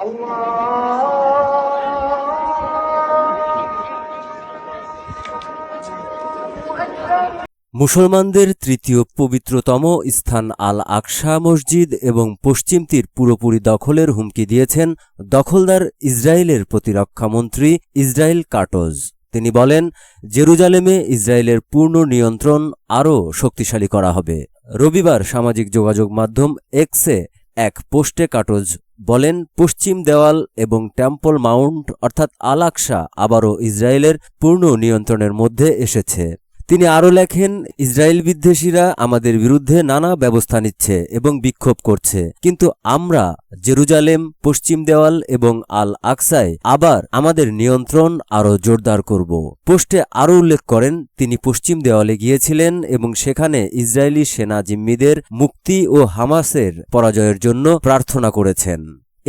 মুসলমানদের তৃতীয় পবিত্রতম স্থান আল আকসা মসজিদ এবং পশ্চিম তীর পুরোপুরি দখলের হুমকি দিয়েছেন দখলদার ইসরায়েলের প্রতিরক্ষামন্ত্রী ইসরায়েল কাটোজ। তিনি বলেন, জেরুজালেমে ইসরায়েলের পূর্ণ নিয়ন্ত্রণ আরও শক্তিশালী করা হবে। রবিবার সামাজিক যোগাযোগ মাধ্যম এক্সে এক পোস্টে কাটোজ বলেন পশ্চিম দেওয়াল এবং টেম্পল মাউন্ট অর্থাৎ আলাকসা আবারও ইসরায়েলের পূর্ণ নিয়ন্ত্রণের মধ্যে এসেছে। তিনি আরও লেখেন, ইসরায়েল বিদ্বেষীরা আমাদের বিরুদ্ধে নানা ব্যবস্থা নিচ্ছে এবং বিক্ষোভ করছে। কিন্তু আমরা, জেরুজালেম, পশ্চিম দেওয়াল এবং আল আকসায় আবার আমাদের নিয়ন্ত্রণ আরও জোরদার করব। পোস্টে আরও উল্লেখ করেন, তিনি পশ্চিম দেওয়ালে গিয়েছিলেন এবং সেখানে ইসরায়েলি সেনা জিম্মিদের মুক্তি ও হামাসের পরাজয়ের জন্য প্রার্থনা করেছেন।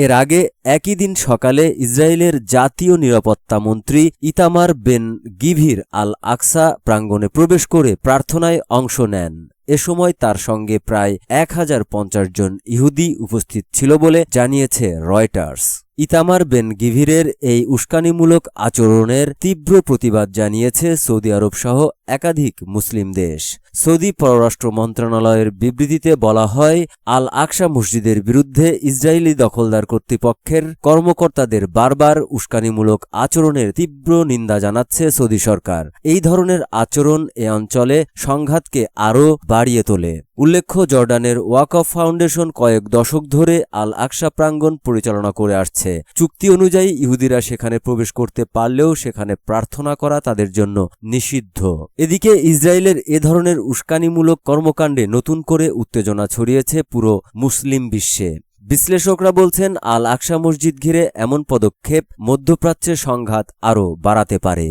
এর আগে একই দিন সকালে ইসরায়েলের জাতীয় নিরাপত্তা মন্ত্রী ইতামার বেন গিভির আল আকসা প্রাঙ্গণে প্রবেশ করে প্রার্থনায় অংশ নেন। এ সময় তার সঙ্গে প্রায় এক হাজার পঞ্চাশ জন ইহুদি উপস্থিত ছিল বলে জানিয়েছে রয়টার্স। ইতামার বেন গিভিরের এই উস্কানিমূলক আচরণের তীব্র প্রতিবাদ জানিয়েছে সৌদি আরব সহ একাধিক মুসলিম দেশ। সৌদি পররাষ্ট্র মন্ত্রণালয়ের বিবৃতিতে বলা হয় আল আকসা মসজিদের বিরুদ্ধে ইসরায়েলি দখলদার কর্তৃপক্ষের কর্মকর্তাদের বারবার উস্কানিমূলক আচরণের তীব্র নিন্দা জানাচ্ছে সৌদি সরকার। এই ধরনের আচরণ এ অঞ্চলে সংঘাতকে আরও বাড়িয়ে তোলে। উল্লেখ্য, জর্ডানের ওয়াকফ ফাউন্ডেশন কয়েক দশক ধরে আল আকশা প্রাঙ্গণ পরিচালনা করে আসছে। চুক্তি অনুযায়ী ইহুদিরা সেখানে প্রবেশ করতে পারলেও সেখানে প্রার্থনা করা তাদের জন্য নিষিদ্ধ। এদিকে ইসরায়েলের এ ধরনের উস্কানিমূলক কর্মকাণ্ডে নতুন করে উত্তেজনা ছড়িয়েছে পুরো মুসলিম বিশ্বে। বিশ্লেষকরা বলছেন আল আকশা মসজিদ ঘিরে এমন পদক্ষেপ মধ্যপ্রাচ্যের সংঘাত আরও বাড়াতে পারে।